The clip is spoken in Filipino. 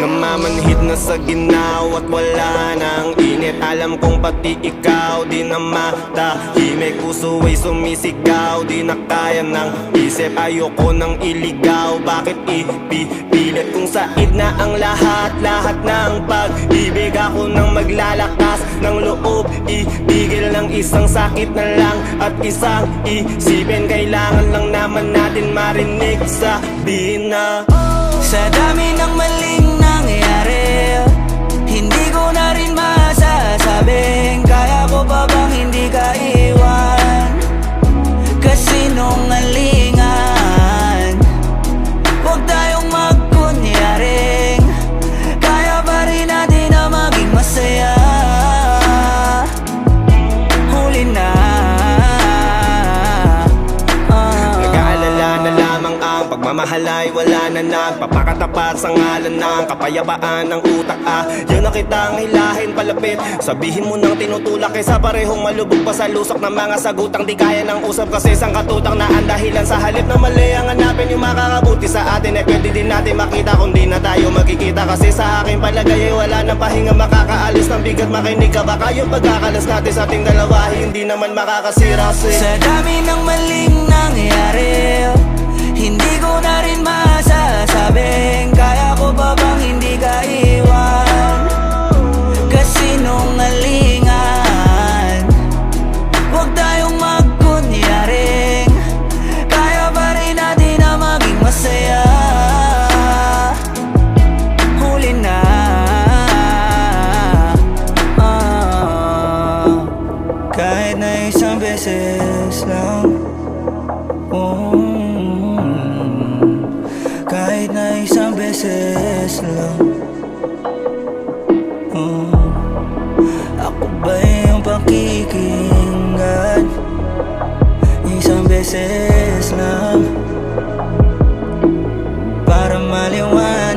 Namamanhid na sa ginaw at wala nang init. Alam kong pati ikaw di na matahimik. Puso ay sumisigaw di na kaya ng isip. Ayoko nang iligaw bakit ipipilit? Kung said na ang lahat, lahat ng pag-ibig Ako nang maglalakas ng loob Ibigil ng isang sakit na lang at isang isipin. Kailangan lang naman natin marinig sabihin na Sa dami ng ang pagmamahal ay wala na nagpapakatapat sa ngalan ng kapayapaan ng utak ah. Yun na kitang hilahin palapit. Sabihin mo nang tinutulak kaysa parehong malubog pa sa lusok ng mga sagutang di kaya ng usap kasi isang katutang na ang dahilan sa halip na mali ang hanapin. Yung makakabuti sa atin eh pwede din natin makita kung di na tayo magkikita. Kasi sa akin palagay ay wala nang pahinga makakaalis ng bigat. Makinig ka baka yung pagkakalas natin sa ating dalawa hindi naman makakasira kasi Sa dami ng maling nangyayari Hindi Kahit na isang beses lang. Mm, Kahit na isang beses lang. Mm, Ako ba yung pakikinggan? Isang beses lang. Para maliwanag